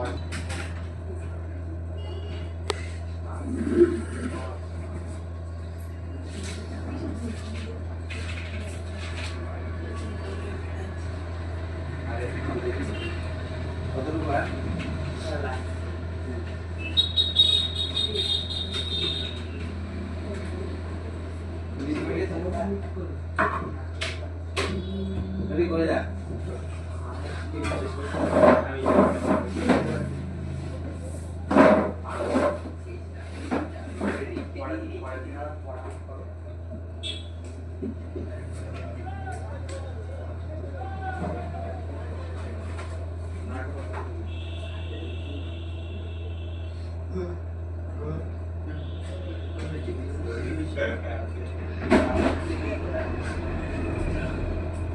Bye.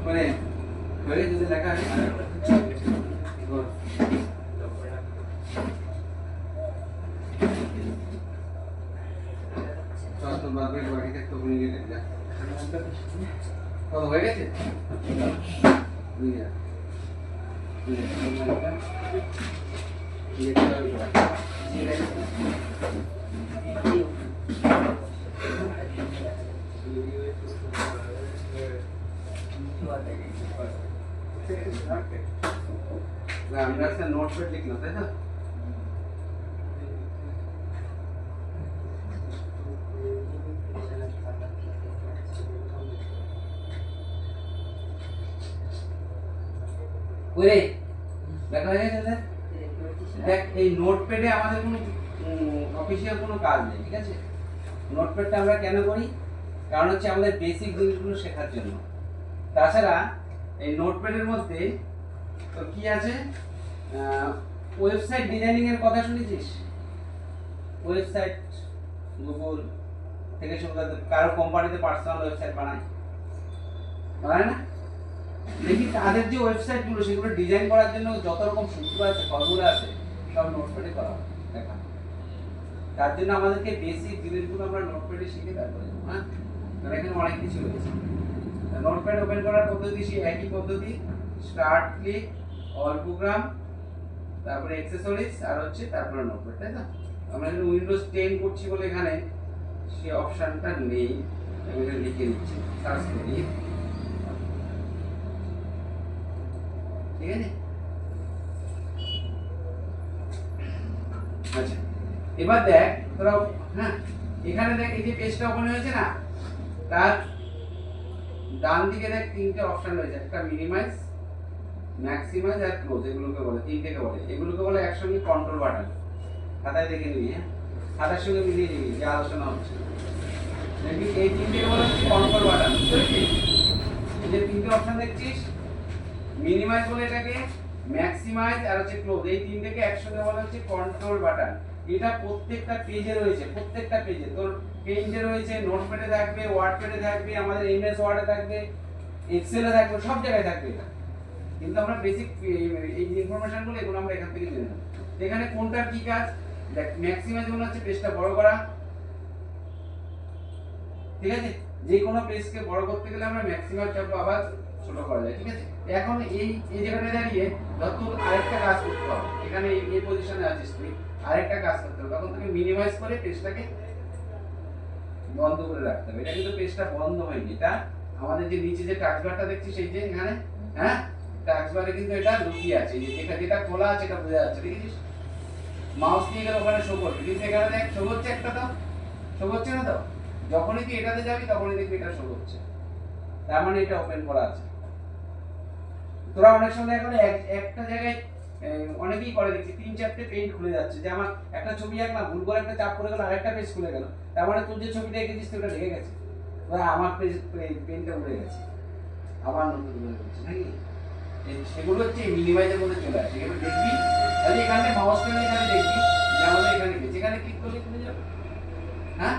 মানে হয়ে গেছে যদি লেখা আছে গোল। চল তো বাদ বাকি বাকি থাকতো উনি নিয়ে যা কত হয়ে গেছে নিয়ে যা। নিয়ে যা। নিয়ে যা। না, আমরা একটা নোটপ্যাড লিখলাম তাই তো ওরে দেখা হয়ে দেখ, এই আমাদের কোনো অফিসিয়াল কোনো কাজ নেই, ঠিক আছে? আমরা কেন করি? কারণ হচ্ছে আমাদের বেসিক শেখার জন্য। তাছাড়া এই মধ্যে আছে? ওয়েবসাইট কথা শুনেছিস? ওয়েবসাইট থেকে শুরু করে কোম্পানিতে পার্সোনাল ওয়েবসাইট বানায় না? দেখি তাদের যে ওয়েবসাইটগুলো, সেগুলো ডিজাইন করার জন্য যত রকম সূত্র আছে, ফর্মুলা আছে, সব নোটপ্যাডে করা হয়, দেখা। তার জন্য আমাদেরকে বেসিক জিনিসগুলো আমরা নোটপ্যাডে শিখে তারপরে হ্যাঁ? এখানে অনেক কিছু রয়েছে। নোটপ্যাড ওপেন করার পদ্ধতি সেই একই পদ্ধতি। স্টার্ট ক্লিক অল প্রোগ্রাম তারপরে অ্যাক্সেসরিজ আর হচ্ছে তারপরে নোটপ্যাড, তাই না? আমরা যদি উইন্ডোজ টেন করছি বলে এখানে সেই অপশনটা নেই, আমি লিখে দিচ্ছি সার্চ করি। ঠিক আছে? আচ্ছা এবার দেখ তোরা হ্যাঁ এখানে দেখ, এই যে পেজটা ওপেন হয়েছে না, তার ডান দিকে দেখ, তিনটে অপশন রয়েছে, একটা মিনিমাইজ ম্যাক্সিমাইজ আর ক্লোজ এগুলোকে বলে, তিনটেকে বলে, এগুলোকে বলে একসঙ্গে কন্ট্রোল বাটন খাতায় দেখে নিবি হ্যাঁ? খাতার সঙ্গে মিলিয়ে নিবি, যে আলোচনা হচ্ছে। দেখবি, এই তিনটেকে বলে কন্ট্রোল বাটন বুঝতে এই যে তিনটে অপশন দেখছিস মিনিমাইজ বলে এটাকে ম্যাক্সিমাইজ আর হচ্ছে ক্লোজ এই তিনটেকে একসঙ্গে বলা হচ্ছে কন্ট্রোল বাটন এটা প্রত্যেকটা পেজে রয়েছে, প্রত্যেকটা পেজে তোর পেজে রয়েছে নোটপ্যাডে থাকবে ওয়ার্ডপ্যাডে থাকবে, আমাদের এমএস ওয়ার্ডে থাকবে এক্সেলে থাকবে, সব জায়গায় থাকবে এটা। কিন্তু আমরা বেসিক এই ইনফরমেশনগুলো এগুলো আমরা এখান থেকে জেনে নেব। এখানে কোনটার কি কাজ? দেখ ম্যাক্সিমাইজ মনে হচ্ছে পেজটা বড় করা। ঠিক আছে? যে কোনো পেজকে বড় করতে গেলে আমরা ম্যাক্সিমাম চাপ আবার ছোট করা যায়, ঠিক আছে? এখন এই এই জায়গাটা দাঁড়িয়ে তোর আরেকটা কাজ করতে হবে। এখানে এই- পজিশনে আছিস তুই, আরেকটা কাজ করতে হবে। তখন তোকে মিনিমাইজ করে পেজটাকে বন্ধ করে রাখতে হবে। এটা কিন্তু পেজটা বন্ধ হয়নি। এটা আমাদের যে নিচে যে টাচ বারটা দেখছিস, এই যে এখানে হ্যাঁ? টাচবারে কিন্তু এটা লুকিয়ে আছে। যে যেটা যেটা খোলা আছে, এটা বোঝা যাচ্ছে, দেখেছিস? মাউস নিয়ে গেলে ওখানে শো করবে। কিন্তু এখানে দেখ শো হচ্ছে একটা তো। শো হচ্ছে না তো? যখনই তুই এটাতে যাবি, তখনই দেখবি এটা শো হচ্ছে। তার মানে এটা ওপেন করা আছে। তোরা অনেক সময় এখন একটা জায়গায় অনেকেই করে দেখছি, তিন চারটে পেজ খুলে যাচ্ছে, যে আমার একটা ছবি আঁকলাম ভুল করে একটা চাপ করে গেল, আরেকটা পেজ খুলে গেল, তার মানে তুই যে ছবিটা এঁকেছিস ওটা ঢেকে গেছে। আমার পেজ পেনটা উড়ে গেছে। আবার নতুন করে দিচ্ছি নাকি? সেগুলো হচ্ছে মিনিমাইজের মধ্যে চলে আসে। এখানে দেখবি, তাহলে এখানে মাউস টেনে এখানে দেখবি যে আমাদের এখানে গেছে এখানে ক্লিক করলে খুলে যাবে। হ্যাঁ?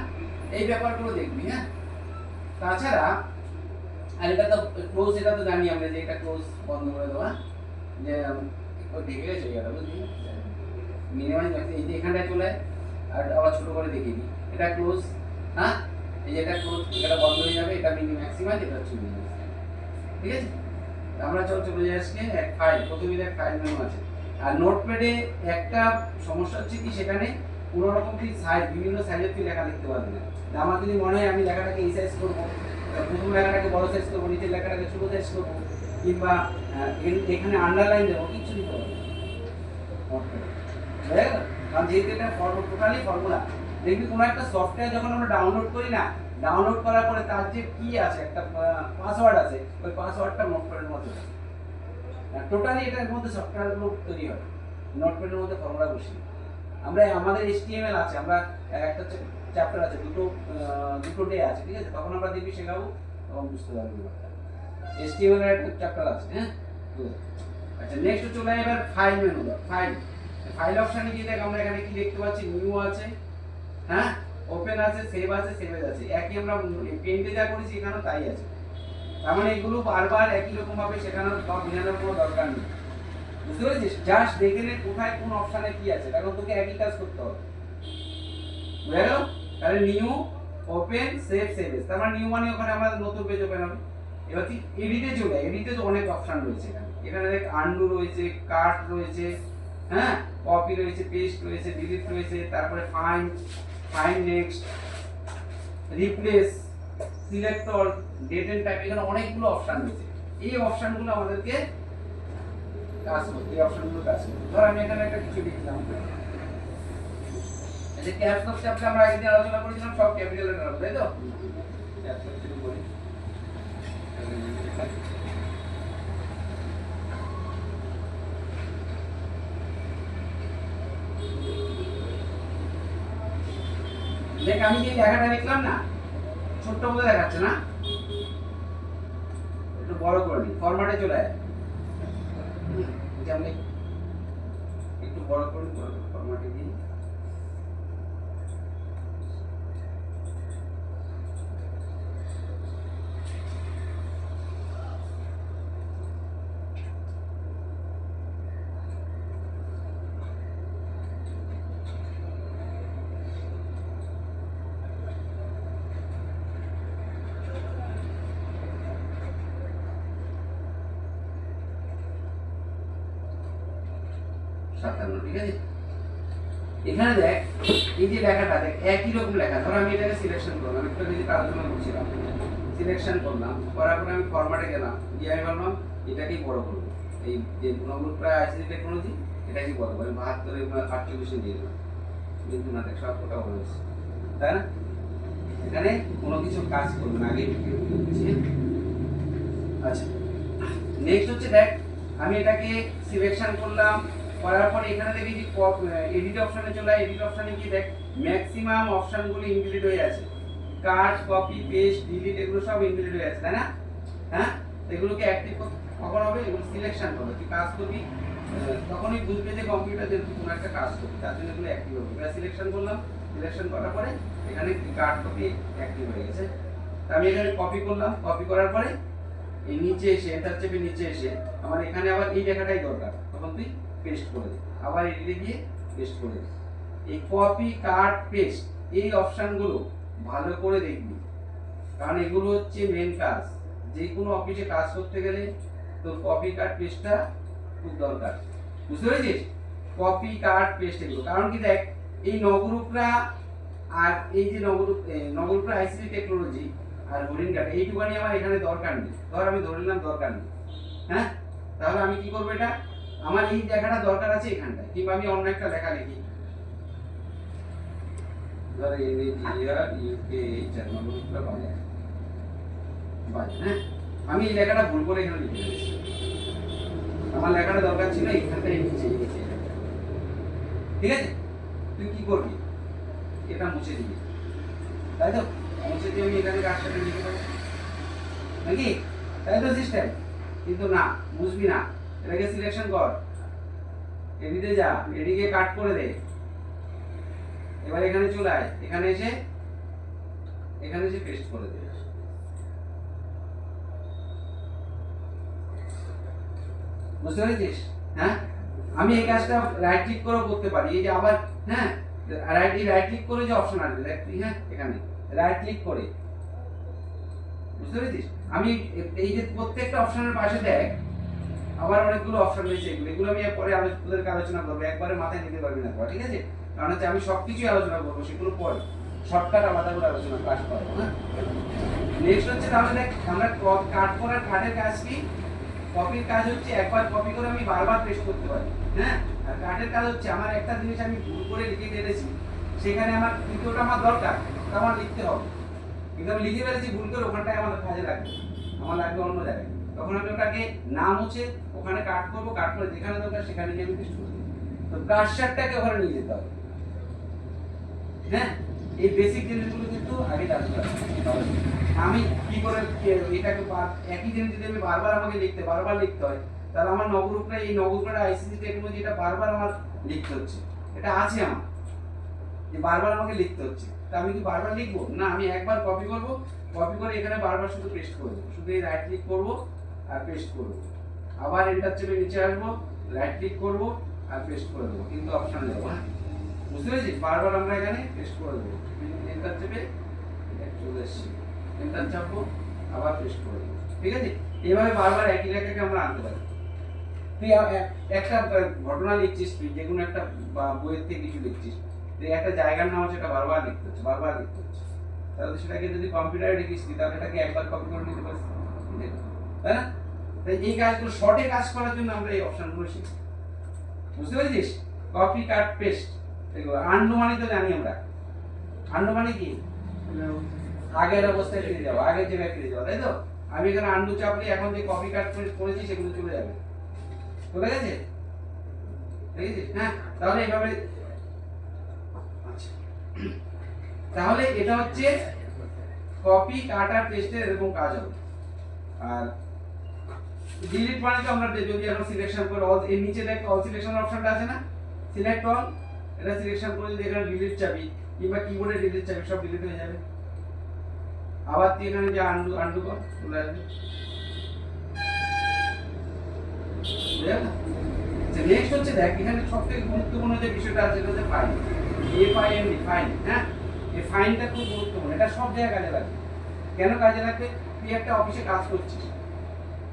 এই ব্যাপারগুলো দেখবি হ্যাঁ? তাছাড়া আর এটা তো ক্লোজ এটা তো জানি আমরা যে এটা ক্লোজ বন্ধ করে দেওয়া যে ও ঢেকে গেছে এটা বুঝলি? মিনিমাইজ এই যে এখানটায় চলে আর আবার ছোট করে দেখিয়ে দিই। এটা ক্লোজ হ্যাঁ? এই যে এটা ক্লোজ এটা বন্ধ হয়ে যাবে, এটা মিনি ম্যাক্সিমাইজ এটা হচ্ছে ঠিক আছে? আমরা চল, চলে যাই আজকে, এক ফাইল প্রথমে দেখ ফাইল মেনু আছে। আর নোটপ্যাডে একটা সমস্যা হচ্ছে কি, সেখানে কোনো রকম কি সাইজ বিভিন্ন সাইজের তুই লেখা লিখতে পারবি না। আমার যদি মনে হয় আমি লেখাটাকে এই সাইজ করব প্রথম লেখাটাকে বড় সাইজ করব, নিচের লেখাটাকে ছোট সাইজ করব, কিংবা এখানে আন্ডারলাইন দেবো কিছু দিতে গেল? কারণ যেহেতু এটা টোটালি ফর্মুলা দেখবি কোনো একটা সফটওয়্যার যখন আমরা ডাউনলোড করি না ডাউনলোড করার পরে তার যে কি আছে, একটা পাসওয়ার্ড আছে, ওই পাসওয়ার্ডটা নোটপ্যাডের মধ্যে টোটালি এটার মধ্যে সফটওয়্যারগুলো তৈরি হয় নোটপ্যাডের মধ্যে ফর্মুলা বসি আমরা, আমাদের HTML আছে, আমরা, একটা চ্যাপ্টার আছে, দুটো দুটো ডে আছে, ঠিক আছে? তখন আমরা দেখবি শেখাবো তখন বুঝতে পারবি HTML এর একটা চ্যাপ্টার আছে হ্যাঁ? আচ্ছা নেক্সট চলে এবার ফাইল মেনু ফাইল ফাইল গিয়ে দেখ আমরা এখানে কি দেখতে পাচ্ছি? নিউ আছে হ্যাঁ? ওপেন আছে সেভ আছে সেভেজ আছে একই আমরা পেন্টে যা করেছি এখানেও তাই আছে। তার মানে এগুলো বারবার একই রকম ভাবে শেখানোর বা বোঝানোর কোনো দরকার নেই। বুঝতে পেরেছিস? জাস্ট দেখে নে কোথায় কোন অপশনে কি আছে। তখন তোকে একই কাজ করতে হবে। বুঝা গেল? তাহলে নিউ ওপেন সেভ সেভেজ তার মানে নিউ মানে ওখানে আমরা নতুন পেজ ওপেন হবে। এবার তুই এডিটে চলে এডিটে তো অনেক অপশন রয়েছে এখানে। এখানে দেখ আন্ডু রয়েছে কাট রয়েছে হ্যাঁ? কপি রয়েছে পেস্ট রয়েছে ডিলিট রয়েছে, তারপরে find find next replace select all date end type এখানে অনেকগুলো অপশন রয়েছে। এই অপশনগুলো আমাদেরকে কাজ করতে এই অপশনগুলো কাজ করতে ধর আমি এখানে একটা কিছু লিখলাম যে ক্যাপস লক চ্যাপ্টার আমরা একদিন আলোচনা করেছিলাম সব ক্যাপিটাল হবে তাই তো? দেখ আমি যে লেখাটা লিখলাম না ছোট্ট বলে দেখাচ্ছে না? একটু বড় করে নিই ফরম্যাটে চলে আয়। যে একটু বড় করে ফরম্যাটে দিই সাতান্ন ঠিক আছে? এখানে দেখ, এই যে লেখাটা, দেখ, একই রকম লেখা। ধর আমি এটাকে সিলেকশন করলাম একটু যদি আলোচনা করছিলাম সিলেকশন করলাম, করার পরে আমি ফরম্যাটে গেলাম, গিয়ে আমি ভাবলাম, এটাকেই বড় করব। এই যে নম্বর প্রায় আইসিডি টেকনোলজি এটাকেই বড় করব। বাহাত্তরে আটচল্লিশে দিয়ে দিলাম। কিন্তু না, দেখ, সব কোটা বড় তাই না? এখানে কোনো কিছু কাজ করবে না আগে আচ্ছা নেক্সট হচ্ছে দেখ, আমি এটাকে সিলেকশন করলাম করার পরে এখানে দেখি যে এডিট অপশনে চলে এডিট অপশনে গিয়ে দেখ ম্যাক্সিমাম অপশনগুলো ইনক্লুড হয়ে আছে। কাট কপি পেস্ট ডিলিট এগুলো সব ইনক্লুড হয়ে আছে, তাই না? হ্যাঁ? এগুলোকে অ্যাক্টিভ কখন হবে? এগুলো সিলেকশন করবে তুই কাজ করবি তখনই বুঝবে যে কম্পিউটার যে তুই কোনো একটা কাজ করবি, তার জন্য এগুলো অ্যাক্টিভ হবে। এবার সিলেকশন করলাম। সিলেকশন করার পরে এখানে কাট কপি অ্যাক্টিভ হয়ে গেছে। আমি এখানে কপি করলাম। কপি করার পরে এই নিচে এসে এন্টার চেপে নিচে এসে, আমার এখানে আবার এই লেখাটাই দরকার। তখন তুই পেস্ট করে দে আবার এডিটে গিয়ে পেস্ট করে দে এই কপি কাট পেস্ট এই অপশনগুলো ভালো করে দেখবি। কারণ এগুলো হচ্ছে মেন কাজ। যে কোনো অফিসে কাজ করতে গেলে তোর কপি কাট পেস্টটা খুব দরকার। বুঝতে পেরেছিস? কপি কাট পেস্ট এগুলো। কারণ কি দেখ এই নবরূপরা আর এই যে নবরূপ এ, নবরূপরা আইসিটি টেকনোলজি আর হরিণ কাট এইটুখানি আমার এখানে দরকার নেই। ধর আমি ধরে নিলাম দরকার নেই। হ্যাঁ? তাহলে আমি কি করব এটা? আমার এই লেখাটা দরকার আছে এখানটায়। কিংবা আমি অন্য একটা লেখা লিখি। ধর ইউকে বাজার হ্যাঁ? আমি এই লেখাটা ভুল করে এখানে লিখে দিয়েছি আমার লেখাটা দরকার ছিল এখানটায় নিচে ঠিক আছে? তুই কি করবি? এটা মুছে দিবি তাই তো? মুছে দিয়ে আমি এখানে কাজটাকে লিখে দেবো। নাকি? তাই তো সিস্টেম কিন্তু না বুঝবি না। এটাকে সিলেকশন কর এদিকে যা, এদিকে কাট করে দে। এবার এখানে চলে আয়। এখানে এসে এখানে এসে পেস্ট করে দে। বুঝতে পেরেছিস? হ্যাঁ? আমি এই কাজটা রাইট ক্লিক করেও করতে পারি। এই যে আবার হ্যাঁ? রাইট রাইট ক্লিক করে যে অপশন আসবে দেখ তুই হ্যাঁ? এখানে। রাইট ক্লিক করে। বুঝতে পেরেছিস? আমি এই যে প্রত্যেকটা অপশনের পাশে দেখ আবার অনেকগুলো অপশন রয়েছে এগুলো। এগুলো আমি পরে আমি তোদেরকে আলোচনা করব। একবারে মাথায় নিতে পারবি না ঠিক আছে? কারণ হচ্ছে আমি সব কিছুই আলোচনা করব, সেগুলো পরে। শর্টকাট আলাদা করে আলোচনা ক্লাস করব হ্যাঁ? নেক্সট হচ্ছে তাহলে আমরা কাট করার কাটের কাজ কি? কপির কাজ হচ্ছে একবার কপি করে আমি বারবার পেস্ট করতে পারি হ্যাঁ? আর কাটের কাজ হচ্ছে আমার একটা জিনিস আমি ভুল করে লিখে ফেলেছি, সেখানে আমার দ্বিতীয়টা আমার দরকার আমার লিখতে হবে। কিন্তু আমি লিখে ফেলেছি, ভুল করে ওখানটায় আমার কাজে লাগবে, আমার লাগবে অন্য জায়গায়। তখন আমি ওটাকে নাম হচ্ছে ওখানে কাট করব কাট করে যেখানে দরকার সেখানে গিয়ে আমি পেস্ট তো কার্সারটাকে ওখানে নিয়ে যেতে হবে। হ্যাঁ? এই বেসিক জিনিসগুলো কিন্তু আগে জানতে আমি কি করে এটাকে একই জিনিস যদি আমি বারবার আমাকে লিখতে, বারবার লিখতে হয়, তাহলে আমার এই আইসিসি টেকনোলজি এটা বারবার আমার লিখতে হচ্ছে। এটা আছে আমার। যে বারবার আমাকে লিখতে হচ্ছে। তা আমি কি বারবার লিখব? না, আমি একবার কপি করব কপি করে এখানে বারবার শুধু পেস্ট করে দেবো। শুধু এই রাইট ক্লিক করব আর পেস্ট করব আবার এন্টার চেপে নিচে আসব রাইট ক্লিক করব আর পেস্ট করে দেবো। কিন্তু অপশন দেবো হ্যাঁ? বুঝতে পেরেছি? বারবার আমরা এখানে পেস্ট করে দেবো। এন্টার চেপে এটা চলে এসছি। এন্টার চাপবো, আবার পেস্ট করে দেবো। ঠিক আছে? এইভাবে বারবার একই লেখাকে আমরা আনতে পারি। তুই একটা ঘটনা লিখছিস তুই, যে কোনো একটা বইয়ের থেকে কিছু লিখছিস। তুই একটা জায়গার নাম হচ্ছে বারবার লিখতে হচ্ছে, বারবার লিখতে হচ্ছে। তাহলে সেটাকে যদি কম্পিউটারে লিখিস তাহলে এটাকে একবার কপি করে নিতে পারিস। তাই না? তাই এই কাজগুলো শর্টে কাজ করার জন্য আমরা এই অপশনগুলো শিখি। বুঝতে পেরেছিস? কপি কাট পেস্ট এগুলো। আন্ডু মানে তো জানি আমরা। আন্ডু মানে কি? আগের অবস্থায় ফিরে যাওয়া, আগের জায়গায় ফিরে যাওয়া, তাই তো? আমি এখানে আন্ডু চাপলে এখন যে কপি কাট করেছি, সেগুলো চলে যাবে। চলে গেছে? আছে হ্যাঁ তাহলে এইভাবে আচ্ছা। তাহলে এটা হচ্ছে কপি কাট আর পেস্টের এরকম কাজ হবে। আর ডিলিট মানে তো আমরা যদি এখন সিলেকশন করে অল এর নিচে দেখ অল সিলেকশন অপশনটা আছে না? সিলেক্ট অল এটা সিলেকশন করে যদি এখানে ডিলিট চাবি, কিংবা কিবোর্ডে ডিলিট চাবি, সব ডিলিট হয়ে যাবে। আবার তুই এখানে যে আন্ডু আন্ডু কর, চলে আসবে। নেক্সট হচ্ছে দেখ, এখানে সবথেকে গুরুত্বপূর্ণ যে বিষয়টা আছে সেটা হচ্ছে find F I N D find হ্যাঁ? এই ফাইনটা খুব গুরুত্বপূর্ণ, এটা সব জায়গায় কাজে লাগবে। কেন কাজে লাগবে? তুই একটা অফিসে কাজ করছিস।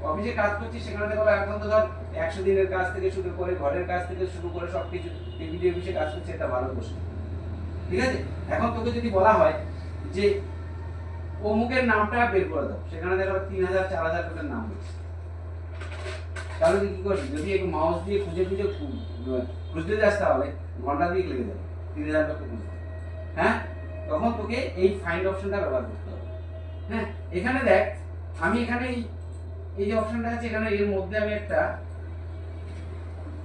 অফিসে কাজ করছি সেখানে দেখো এখন তো ধর একশো দিনের কাজ থেকে শুরু করে ঘরের কাজ থেকে শুরু করে সব কিছু টিভি অফিসে কাজ করছে, এটা ভালো প্রশ্ন। ঠিক আছে? এখন তোকে যদি বলা হয় যে অমুকের নামটা বের করে দাও, সেখানে দেখো তিন হাজার, চার হাজার লোকের নাম রয়েছে। তাহলে তুই কি করবি? যদি একটু মাউস দিয়ে খুঁজে খুঁজে খুঁজতে যাস তাহলে, ঘণ্টা দিয়ে লেগে যাবে, তিন হাজার লোককে খুঁজতে। হ্যাঁ? তখন তোকে এই ফাইন্ড অপশনটা ব্যবহার করতে হবে। হ্যাঁ? এখানে দেখ, আমি এখানে এই- এই যে অপশনটা আছে, এখানে এর মধ্যে আমি একটা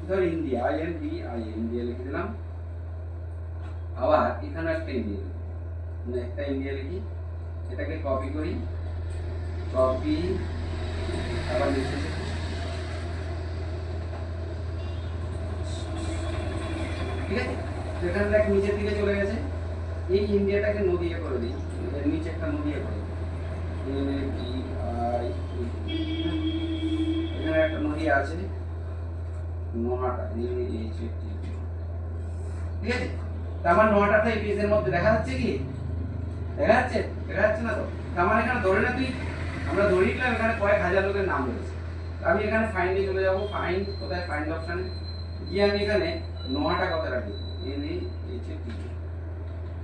ধর India I N D I India লিখে দিলাম। আবার এখানে একটা ইন্ডিয়া লিখি মানে একটা ইন্ডিয়া লিখি, এটাকে কপি করি। কপি আবার লিখে ঠিক আছে? দেখ, নিচের দিকে চলে গেছে। এই ইন্ডিয়াটাকে নদিয়া করে দিই। নিচে একটা নদিয়া করে দিই। আই আছে? এখানে কয়েক হাজার লোকের নাম আমি এখানে ফাইন্ডে চলে যাব। ফাইন্ড কোথায়? ফাইন্ড অপশানে গিয়ে আমি এখানে নোয়াটা কথা রাখি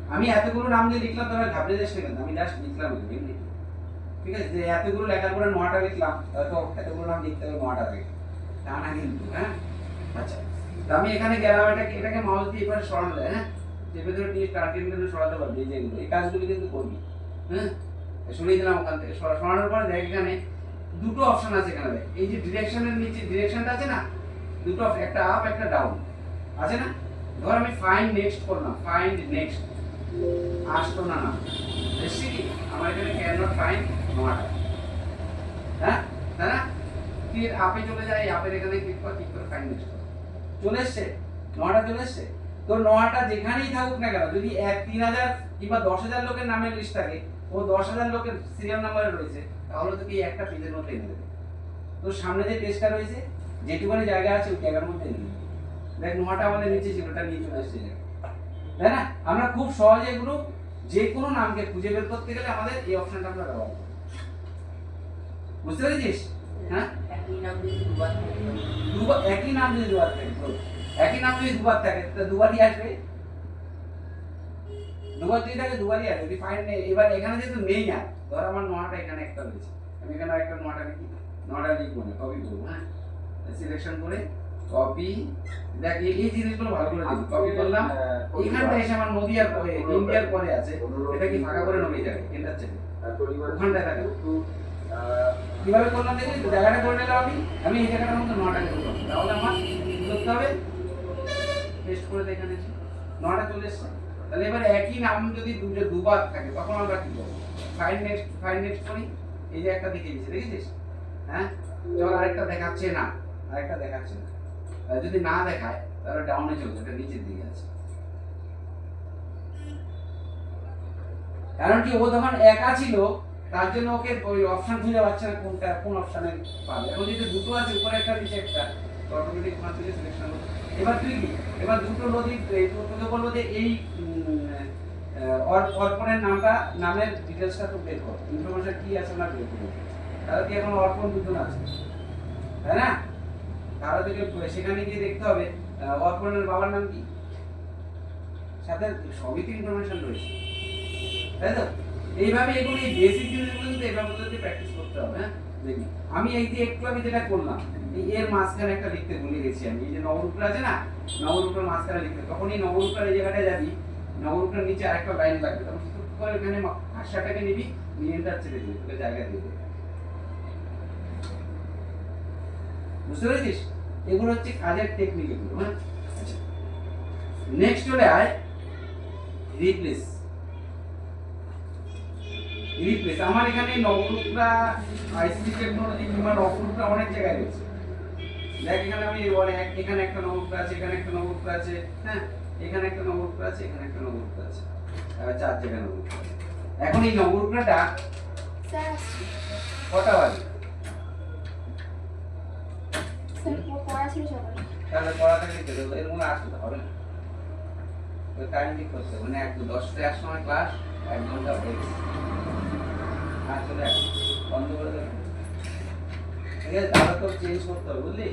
আমি এতগুলো নাম দিয়ে লিখলাম, তাহলে ঘাবড়ে যাস আমি জাস্ট লিখলাম ঠিক আছে? যে এতগুলো লেখার পরে নোয়াটা লিখলাম তো এতগুলো নাম লিখতে হবে নোয়াটা থেকে। তা না কিন্তু হ্যাঁ? আচ্ছা। আমি এখানে গেলাম, এটাকে এটাকে মাউস দিয়ে এবারে যায় হ্যাঁ? চেপে ধরে নিয়ে টার্গেট কিন্তু সরাতে পারবি যেগুলো। এই কাজগুলো কিন্তু করবি হ্যাঁ? সরিয়ে দিলাম ওখান থেকে। সরা সরানোর পরে দেখ এখানে দুটো অপশন আছে এখানে দেখ। এই যে ডিরেকশনের নিচে ডিরেকশনটা আছে না? দুটো একটা আপ একটা ডাউন আছে না? ধর আমি ফাইন্ড নেক্সট করলাম ফাইন্ড নেক্সট আসতো না না কি? আমার এখানে ক্যান নট ফাইন্ড হ্যাঁ? আপে চলে যায় এখানে চলে চলে যেখানেই থাকুক যদি এক তিন হাজার কিংবা দশ হাজার লোকের নামের ও দশ হাজার লোকের সিরিয়াল নাম্বারে রয়েছে, তাহলে তোকে একটা মধ্যে দেবে। সামনে যে পেজটা রয়েছে, যেটুকুনি জায়গা আছে, ওই জায়গার মধ্যে দেখ, নোয়াটা আমাদের নিচে ছিল, ওটা নিয়ে চলে এসছে। তাই না? আমরা খুব সহজে এগুলো যে কোনো নামকে খুঁজে বের করতে গেলে আমাদের এই অপশনটা আমরা ব্যবহার করি বুঝতে পেরেছিস? হ্যাঁ? একই নাম যদি দুবার একই নাম যদি দুবার থাকে দুবারই আসবে। দুবার যদি থাকে, দুবারই আসবে। যদি ফাইন নেই এবার এখানে যেহেতু নেই আর, ধর আমার নোয়াটা এখানে একটা রয়েছে। আমি এখানে একটা নোয়াটা লিখি। নোয়াটা লিখব না কপি করব হ্যাঁ? সিলেকশন করে কপি দেখ, এই জিনিসগুলো ভালো করে দেখি কপি করলাম। এইখানটা এসে আমার নদীয়ার পরে, ইন্ডিয়ার পরে আছে। এটা কি ফাঁকা করে নদী যাবে এন্টার চেপে ওখানটায় থাকে। কীভাবে করলাম দেখি? জায়গাটা করে নিলাম আমি। আমি এই জায়গাটার মধ্যে নটা করলাম তাহলে আমার করতে হবে? পেস্ট করে দেখে নিচ্ছি। নটা চলে এসছে। তাহলে এবার একই নাম যদি দুটো দুবার থাকে, তখন আমরা কি করব? ফাইন নেক্সট ফাইন নেক্সট করি। এই যে একটা দেখিয়ে দিচ্ছে দেখেছিস? হ্যাঁ? চল আরেকটা দেখাচ্ছে না। আরেকটা দেখাচ্ছে না। যদি না দেখায়, তাহলে ডাউনে চলছে এটা নিচের দিকে আছে। কারণ কি, ও তখন একা ছিল। তার জন্য ওকে ওই অপশন খুঁজে পাচ্ছে না কোনটা, কোন অপশনে পাবে। এখন যদি দুটো আছে, উপরে একটা, নিচে একটা অটোমেটিক ওখান থেকে সিলেকশন এবার তুই এবার দুটো নদী তোকে বলব যে এই অর্পণের নামটা, নামের ডিটেলসটা তো বের কর। ইনফরমেশন কি আছে না বের করব তাহলে কি এখন অর্পণ দুজন আছে? তাই না? তাহলে তোকে সেখানে গিয়ে দেখতে হবে অর্পণের বাবার নাম কি? সাথে সবই তো ইনফরমেশন রয়েছে। তাই তো? এইভাবে এগুলো বেসিক জিনিসগুলো কিন্তু এভাবে যদি প্র্যাকটিস করতে হবে হ্যাঁ? দেখি আমি এই যে একটু আমি যেটা করলাম এর মাঝখানে একটা লিখতে ভুলে গেছি আমি। এই যে নবরূপটা আছে না নবরূপের মাঝখানে লিখতে তখন এই নবরূপটার এই জায়গাটায় যাবি নবরূপটার নিচে আরেকটা লাইন লাগবে তখন টুক করে এখানে ভাষাটাকে নিবি নিয়ে এন্টার ছেড়ে দিবি তোকে জায়গা দিয়ে দেবে। বুঝতে পেরেছিস? এগুলো হচ্ছে কাজের টেকনিক এগুলো হ্যাঁ? নেক্সট চলে আয় রিপ্লেস রিপ্লেস আমার এখানে নবরূপরা আইসিটি টেকনোলজি কিংবা নবরূপরা অনেক জায়গায় রয়েছে। দেখ এখানে আমি এখানে একটা নবরূপরা আছে এখানে একটা নবরূপরা আছে হ্যাঁ? এখানে একটা নবরূপরা আছে এখানে একটা নবরূপরা আছে। চার জায়গায় নবরূপরা আছে। এখন এই নবরূপরাটা স্যার কটা বাজে? তাহলে পড়া থাকলে এর মধ্যে আসতে হবে না। টাইম ঠিক করতে মানে এক দশটার সময় ক্লাস এক ঘণ্টা ব্রেক আর চলে আস বন্ধ করে দেবে ঠিক আছে তাহলে তো চেঞ্জ করতে হবে বুঝলি?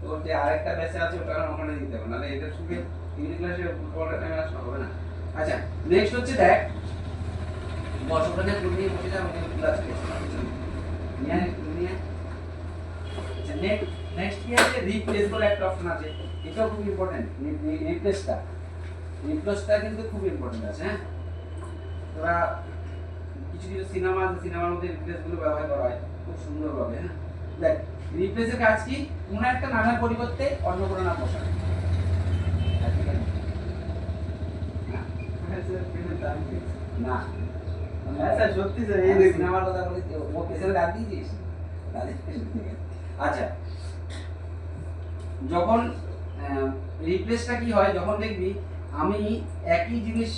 তোর যে আরেকটা ব্যাচে আছে ওটা এখন ওখানে দিতে হবে নাহলে এদের সঙ্গে ইংলিশ ক্লাসে পড়ার টাইমে আসলে হবে না। আচ্ছা নেক্সট হচ্ছে দেখ বছরটাকে তুই নিয়ে বসে যা ওকে ক্লাস নিয়ে আয়, তুই নিয়ে আয়। আচ্ছা নেক্সট নেক্সট কি আছে রিপ্লেস বলে একটা অপশন আছে এটাও খুব ইম্পর্টেন্ট রিপ্লেসটা রিপ্লেসটা কিন্তু খুব ইম্পর্টেন্ট আছে হ্যাঁ? তোরা কিছু কিছু সিনেমা আছে সিনেমার মধ্যে রিপ্লেসগুলো ব্যবহার করা হয় খুব সুন্দরভাবে হ্যাঁ? দেখ রিপ্লেসের কাজ কি? কোনো একটা নামের পরিবর্তে অন্য কোনো নাম বসানো? না। হ্যাঁ স্যার, সত্যি স্যার, এই। সিনেমার কথা বলি ও পেছনে গান দিয়েছিস আচ্ছা যখন রিপ্লেসটা কি হয় যখন দেখবি আমি একই জিনিস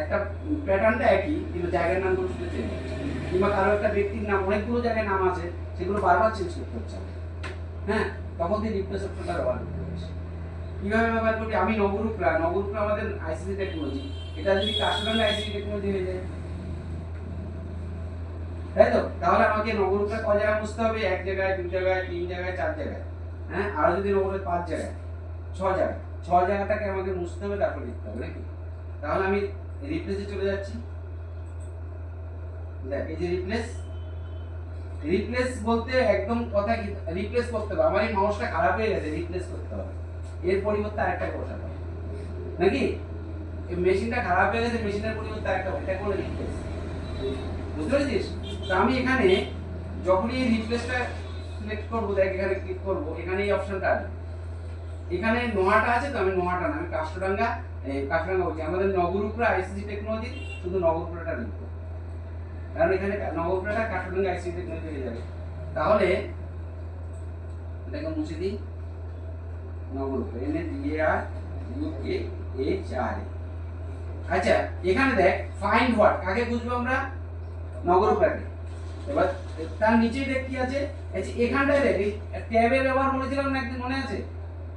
একটা প্যাটার্নটা একই, কিন্তু জায়গার নামগুলো শুধু চেঞ্জ কিংবা কারও একটা ব্যক্তির নাম, অনেকগুলো জায়গায় নাম আছে, সেগুলো বারবার চেঞ্জ করতে হচ্ছে হ্যাঁ? তখন তুই রিপ্লেস ব্যবহার করতে পারিস কীভাবে ব্যবহার করি আমি নবরূপরা নবরূপরা আমাদের আইসিসি টেকনোলজি এটা যদি কাস্টমার আইসিসি টেকনোলজি হয়ে যায়। তাই তো? তাহলে আমাকে নবরূপটা ক জায়গায় বুঝতে হবে? এক জায়গায়, দু জায়গায়, তিন জায়গায়, চার জায়গায়। হ্যাঁ? আরও যদি নবরূপ পাঁচ জায়গায়, ছ জায়গায়। ছ জায়গাটাকে আমাকে মুছতে হবে, তারপর লিখতে হবে, নাকি? তাহলে আমি রিপ্লেসে চলে যাচ্ছি। দেখ, এই যে রিপ্লেস রিপ্লেস বলতে একদম কথা কি রিপ্লেস করতে হবে। আমার এই মাউসটা খারাপ হয়ে গেছে রিপ্লেস করতে হবে। এর পরিবর্তে আরেকটা বসাতে হবে নাকি? মেশিনটা খারাপ হয়ে গেছে মেশিনের পরিবর্তে আরেকটা এটা করে রিপ্লেস বুঝতে পেরেছিস? তো আমি এখানে যখনই এই রিপ্লেসটা সিলেক্ট করব, দেখ এখানে ক্লিক করব, এখানে এই অপশনটা আছে। এখানে নোয়াটা আছে তো, আমি নোয়াটা না, আমি কাষ্টডাঙ্গা এই বলছি আমাদের নগরুপরা আইসিসি টেকনোলজি শুধু নগরপুরাটা লিখব কারণ এখানে নগরপুরাটা কাষ্টডাঙ্গা আইসিসি টেকনোলজি হয়ে যাবে। তাহলে, এটাকে মুছে দিই। Nagarpur, N A R U K H R আচ্ছা এখানে দেখ ফাইন্ড হোয়াট কাকে বুঝব আমরা? নগরপুরাকে। এবার, তার নিচেই দেখ কি আছে? এই এখানটায় দেখ ট্যাবের ব্যবহার বলেছিলাম না একদিন, মনে আছে?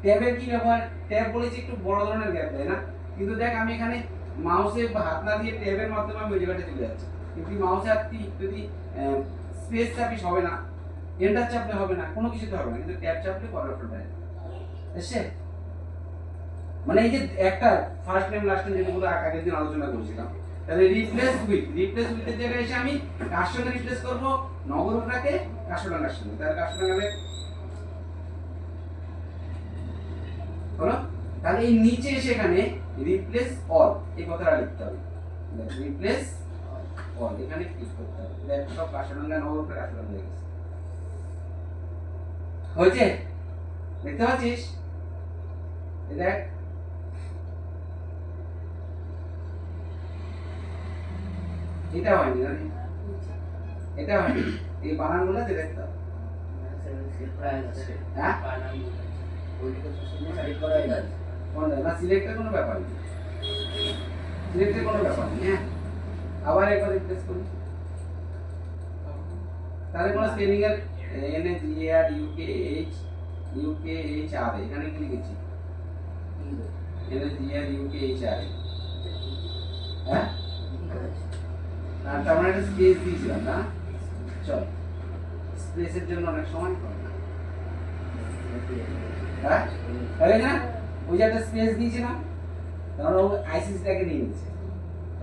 ট্যাবের কি ব্যবহার? ট্যাব বলেছি একটু বড় ধরনের গ্যাপ দেয় না? কিন্তু দেখ, আমি এখানে মাউসে হাত না দিয়ে ট্যাবের মাধ্যমে আমি ওই জায়গাটা চলে যাচ্ছি। কিন্তু মাউসে হাত দি- যদি স্পেস চাপিস হবে না এন্টার চাপলে হবে না, কোনো কিছুতে হবে না, কিন্তু ট্যাব চাপলে পরের ফলটা এসছে? মানে এই যে একটা ফার্স্ট নেম লাস্ট নেম যেগুলো আগ- দিন আলোচনা করেছিলাম, তাহলে রিপ্লেস উইথ রিপ্লেস উইথের জায়গায় এসে আমি কার সঙ্গে রিপ্লেস করব নগরটাকে কাশোডাঙ্গার সঙ্গে তাহলে কাশোডাঙ্গালে হলো? তাহলে এই নিচে এসে এখানে রিপ্লেস অল এই কথাটা লিখতে হবে। রিপ্লেস অল এখানে ক্লিক করতে হবে। সব কাশোডাঙ্গা নগরটা কাশোডাঙ্গা হয়ে গেছে। হয়েছে? দেখতে পাচ্ছিস? দেখ। এটা হয়নি জানি এটা হয়নি। এই বানানগুলো যে দেখতে হবে। হ্যাঁ কোনটা না সিলেক্টের কোনো ব্যাপার নেই। সিলেক্টের কোনো ব্যাপার নেই হ্যাঁ? আবার একবার রিপ্লেস করি। তাহলে কোনো স্পেলিং এর N, A, G R U K H U K H, আর এখানে কি লিখেছি? N, A, G R U K H, R হ্যাঁ? আর তার মানে একটা স্পেস দিয়েছিলাম, না? চল স্পেসের জন্য অনেক সময় করে। না হ্যাঁ? হয়ে গেছে না? ওই যে একটা স্পেস দিয়েছিলাম তখন ও আইসিসিটাকে নিয়ে নিচ্ছে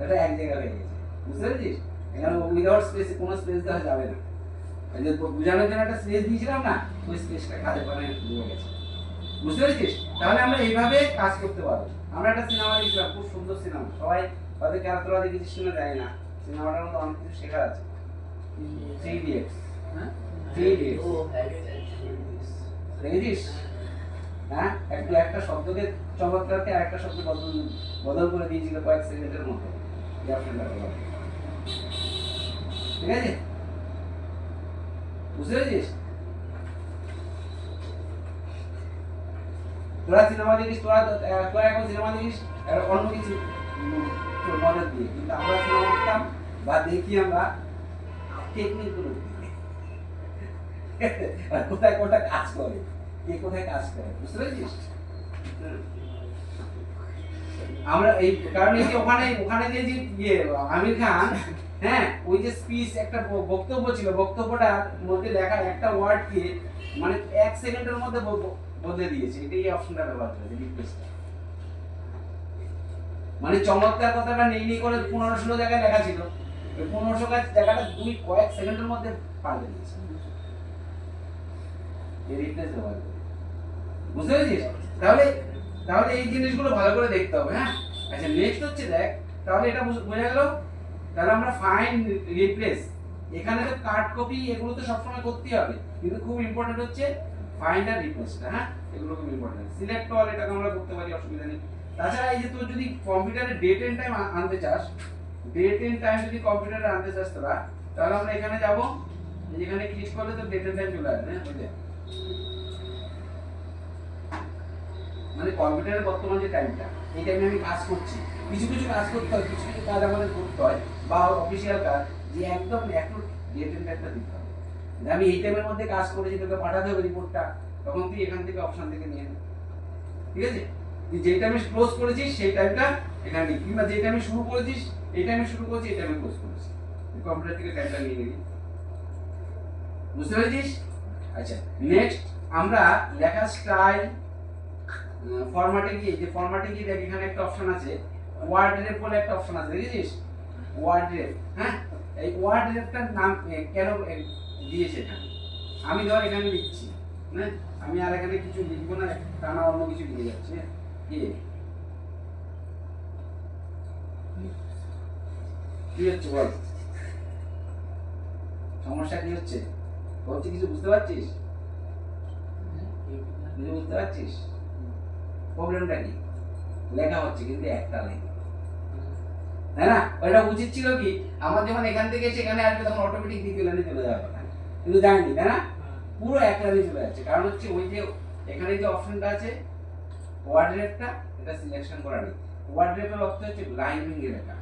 এটা এক জায়গায় হয়ে গেছে। বুঝতে পেরেছিস? এখানে উইদাউট স্পেসে কোনো স্পেস দেওয়া যাবে না। যে বোঝানোর জন্য একটা স্পেস দিয়েছিলাম না ওই স্পেসটা কাজে মানে ডুবে গেছে। বুঝতে পেরেছিস? তাহলে আমরা এইভাবে কাজ করতে পারব। আমরা একটা সিনেমা দেখছিলাম খুব সুন্দর সিনেমা সবাই হয়তো কেন তোরা দেখেছিস কিনা জানি না। সিনেমাটার মধ্যে অনেক কিছু শেখার আছে। থ্রি ইডিয়টস হ্যাঁ? থ্রি ইডিয়টস দেখেছিস? হ্যাঁ? একটু একটা শব্দকে চমৎকারকে একটা শব্দ বদল বদল করে দিয়েছিল কয়েক সেকেন্ডের মতো। ঠিক আছে? বুঝতে পেরেছিস? তোরা সিনেমা দেখিস, তোরা তোরা এখন সিনেমা দেখিস অন্য কিছু নজর দিয়ে। কিন্তু আমরা সিনেমা দেখতাম বা দেখি আমরা টেকনিক কোথায় কোথায় কাজ করে। কে কোথায় কাজ করে? বুঝতে পেরেছিস? আমরা এই, কারণ যে ওখানে ওখানে যে ইয়ে আমির খান হ্যাঁ ওই যে স্পিচ একটা বক্তব্য ছিল। মধ্যে লেখা একটা মানে এক সেকেন্ডের মধ্যে বদলে দিয়েছে। এটাই অপশনটা ব্যবহার করেছে মানে চমৎকার কথাটা নেই নেই করে পনেরো ষোলো জায়গায় লেখা ছিল। ওই পনেরোশো জায়গাটা দুই, কয়েক সেকেন্ডের মধ্যে পাল্টে দিয়েছে। রিপ্লেস ব্যবহার বুঝতে পেরেছিস? তাহলে তাহলে এই জিনিসগুলো ভালো করে দেখতে হবে হ্যাঁ? আচ্ছা নেক্সট হচ্ছে দেখ, তাহলে এটা বোঝা গেল? তাহলে আমরা ফাইন রিপ্লেস এখানে তো কার্ড কপি এগুলো তো সবসময় করতেই হবে, কিন্তু খুব ইম্পর্টেন্ট হচ্ছে ফাইন্ড আর রিপ্লেসটা হ্যাঁ? এগুলো খুব ইম্পর্টেন্ট সিলেক্ট অল এটাকে আমরা করতে পারি, অসুবিধা নেই। তাছাড়া এই যে তোর যদি কম্পিউটারে ডেট এন্ড টাইম আনতে চাস ডেট এন্ড টাইম যদি কম্পিউটারে আনতে চাস তোরা, তাহলে আমরা এখানে যাব, এখানে ক্লিক করলে তো ডেট এন্ড টাইম চলে আসবে হ্যাঁ বুঝলে মানে কম্পিউটারের বর্তমান যে টাইমটা এই টাইমে আমি কাজ করছি। কিছু কিছু কাজ করতে হয়, কিছু কিছু কাজ আমাদের করতে হয়, বা অফিসিয়াল কাজ, যে একদম একটু ডেট দিতে হবে। আমি এই টাইমের মধ্যে কাজ করেছি, তোকে পাঠাতে হবে রিপোর্টটা তখন তুই এখান থেকে অপশন থেকে নিয়ে ঠিক আছে? তুই যে টাইমে ক্লোজ করেছিস, সেই টাইমটা এখানে কিংবা যে টাইমে শুরু করেছিস, এই টাইমে শুরু করেছিস, এই টাইমে ক্লোজ করেছিস। তুই কম্পিউটার থেকে টাইমটা নিয়ে নিবি। বুঝতে পেরেছিস? আচ্ছা নেক্সট আমরা লেখা স্টাইল ফরম্যাটে গিয়ে যে ফরম্যাটে গিয়ে দেখ, এখানে একটা অপশন আছে। ওয়ার্ড রেপ বলে একটা অপশন আছে দেখেছিস ওয়ার্ড রেপ হ্যাঁ? এই ওয়ার্ড রেপটার নাম কেন দিয়েছে এখানে? আমি ধর এখানে লিখছি হ্যাঁ? আমি আর এখানে কিছু লিখব না টানা অন্য কিছু লিখে যাচ্ছি হ্যাঁ? কি কি হচ্ছে বল? সমস্যা কি হচ্ছে? হচ্ছে কিছু বুঝতে পারছিস? বুঝতে পারছিস? প্রবলেমটা কি? লেখা হচ্ছে কিন্তু একটা লাইন তাই না? ওটা উচিত ছিল কি? আমার যখন এখান থেকে সেখানে আসবে তখন অটোমেটিক দ্বিতীয় লাইনে চলে যাওয়ার কথা। কিন্তু যায়নি তাই না? পুরো এক লাইনে চলে যাচ্ছে। কারণ হচ্ছে ওই যে এখানে যে অপশনটা আছে ওয়ার্ড রেটটা এটা সিলেকশন করা নেই। ওয়ার্ড রেটের অর্থ হচ্ছে লাইন ভেঙে লেখা।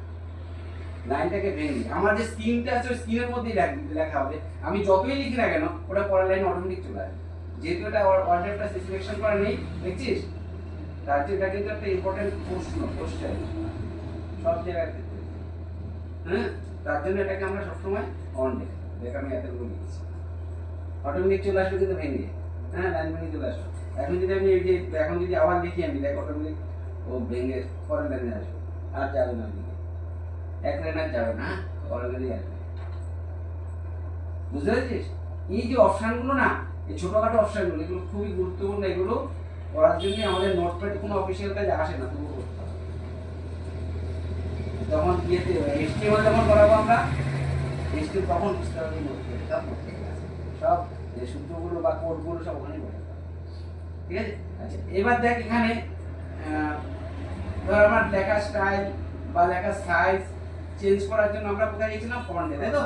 লাইনটাকে ভেঙে। আমার যে স্ক্রিনটা আছে ওই স্ক্রিনের মধ্যেই লেখা হবে। আমি যতই লিখি না কেন ওটা পরের লাইনে অটোমেটিক চলে আসবে। যেহেতু এটা ওয়ার্ড রেটটা সিলেকশন করা নেই দেখছিস? তার যে এটা কিন্তু একটা ইম্পর্টেন্ট প্রশ্ন কোশ্চেন সব জায়গায় ক্ষেত্রে হ্যাঁ? তার জন্য এটাকে আমরা সবসময় অন দেখি দেখ আমি এতগুলো লিখেছি। অটোমেটিক চলে আসবে কিন্তু ভেঙে হ্যাঁ লাইন ভেঙে চলে আসবে এখন যদি আমি যে, এখন যদি আবার লিখি আমি, দেখ অটোমেটিক ও ভেঙে পরের লাইনে আসবে। আর যাবে না ওদিকে। এক লাইন আর যাবে না পরের লাইনে আসবে। বুঝতে পেরেছিস? এই যে অপশানগুলো না, এই ছোটখাটো অপশানগুলো এগুলো খুবই গুরুত্বপূর্ণ, এগুলো করার জন্য আমাদের নোটপ্যাড কোনো অফিসিয়াল কাজে আসে না হবে যখন ইয়েতে এসটিএমএল যখন করাবো আমরা এসটিএম তখন বুঝতে নোটপ্যাড সব যে সূত্রগুলো বা কোডগুলো সব ওখানেই বলে ঠিক আছে? আচ্ছা এবার দেখ এখানে ধর আমার লেখা স্টাইল বা লেখা সাইজ চেঞ্জ করার জন্য আমরা কোথায় গেছিলাম ফন্টে তাই তো?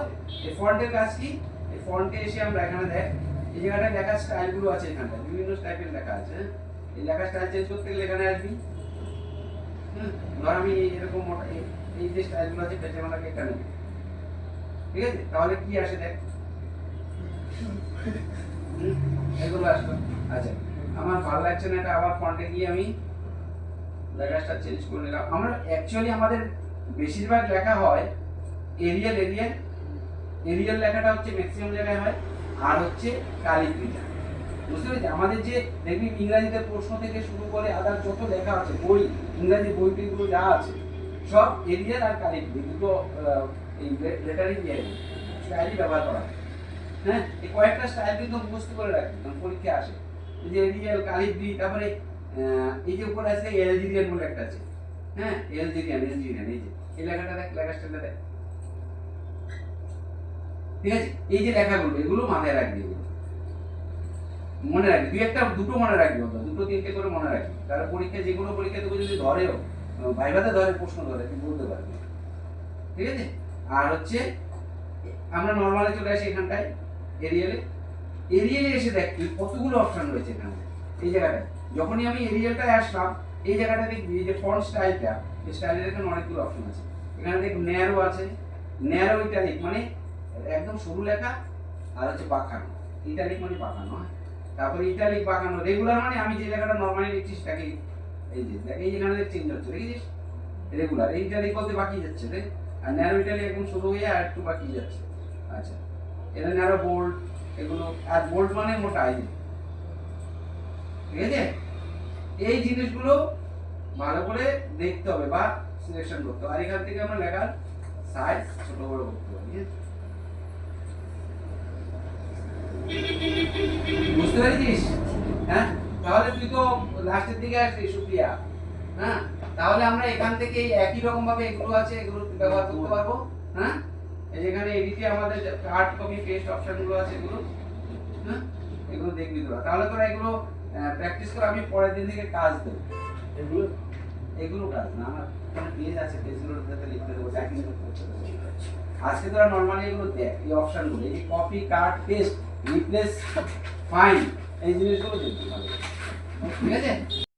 এই ফন্টের কাজ কি? এই ফন্টে এসে আমরা এখানে দেখ, এই জায়গাটায় লেখা স্টাইলগুলো আছে এখানটায়, বিভিন্ন টাইপের লেখা আছে হ্যাঁ? এই লেখা স্টাইল চেঞ্জ করতে গেলে এখানে আসবি। ধর আমি এরকম মোটা এই- যে স্টাইলগুলো আছে পেছনে আমাকে এখানে ঠিক আছে? তাহলে কি আসে দেখ? এগুলো আসলো আচ্ছা আমার ভালো লাগছে না এটা আবার ফন্টে গিয়ে আমি লেখাটা চেঞ্জ করে নিলাম। আমরা অ্যাকচুয়ালি আমাদের বেশিরভাগ লেখা হয় এরিয়াল এরিয়াল এরিয়াল লেখাটা হচ্ছে ম্যাক্সিমাম জায়গায় হয়, আর হচ্ছে কালিগ্রিটা বুঝতে পেরেছি? আমাদের যে, দেখবি, ইংরাজিতে প্রশ্ন থেকে শুরু করে আদার যত লেখা আছে, বই, ইংরাজি বই টইগুলো যা আছে, সব এরিয়াল আর কালিগ্রি দুটো এই লেটারই দিয়ে স্টাইলই ব্যবহার করা। হ্যাঁ? এই কয়েকটা স্টাইল কিন্তু মুখস্থ করে রাখি যখন পরীক্ষা আসে। যে এরিয়াল কালিগ্রি তারপরে এই যে উপরে আছে, এলজিরিয়ান বলে একটা আছে। হ্যাঁ? এলজিরিয়ান এলজিরিয়ান, এই যে, এই লেখাটা দেখ লেখা স্টাইলটা দেখ। ঠিক আছে? এই যে লেখাগুলো, এগুলো মাথায় রাখবি। মনে রাখবি, দুই একটা, দুটো মনে রাখবি অন্তত দুটো তিনটে করে মনে রাখবি। তার পরীক্ষা, যে কোনো পরীক্ষা তোকে যদি ধরেও ভাইভাতে ধরে, প্রশ্ন ধরে, তুই বলতে পারবি। ঠিক আছে? আর হচ্ছে, আমরা নর্মালে চলে আসি এখানটায় এরিয়ালে এরিয়ালে এসে দেখ কতগুলো অপশন রয়েছে এখানে। এই জায়গাটায়, যখনই আমি এরিয়ালটায় আসলাম, এই জায়গাটা দেখবি যে ফন্ট স্টাইলটা এই স্টাইলের এখানে অনেকগুলো অপশন আছে। এখানে দেখ ন্যারো আছে। ন্যারো ইটালিক মানে একদম সরু লেখা, আর হচ্ছে বাঁকানো ইটালিক মানে বাঁকানো হ্যাঁ। তারপরে ইটালিক বাঁকানো রেগুলার মানে আমি যে লেখাটা নর্মালি লিখছি সেটাকে এই যে, দেখ এই যেখানে চেঞ্জ হচ্ছে দেখেছিস রেগুলার এই ইটালিক বলতে বাকি যাচ্ছে দেখ আর ন্যারো ইটালিক একদম শুরু হয়ে আর একটু বাকি যাচ্ছে। আচ্ছা এটা ন্যারো বোল্ড এগুলো, আর বোল্ড মানে মোটা, এই ঠিক আছে? এই জিনিসগুলো ভালো করে দেখতে হবে বা সিলেকশন করতে হবে। আর এখান থেকে আমরা লেখার সাইজ ছোট বড় করতে পারি? বুঝতে হ্যাঁ? তাহলে তুই তো লাস্টের দিকে আসবি সুপ্রিয়া হ্যাঁ? তাহলে আমরা এখান থেকে একই রকম ভাবে এগুলো আছে এগুলো ব্যবহার করতে পারব হ্যাঁ? যেখানে এডিটে আমাদের কার্ড কপি পেস্ট অপশনগুলো আছে এগুলো হ্যাঁ? এগুলো দেখবি তোরা। তাহলে তোরা এগুলো প্র্যাকটিস করে আমি পরের দিন থেকে কাজ দেবো। এগুলো? এগুলো কাজ না আমার কোনো পেজ আছে পেজগুলোর সাথে লিখতে দেবো প্র্যাকটিস করতে আজকে তোরা নর্মালি এগুলো দেখ এই অপশনগুলো এই copy cut paste replace find এই জিনিসগুলো করে। ঠিক আছে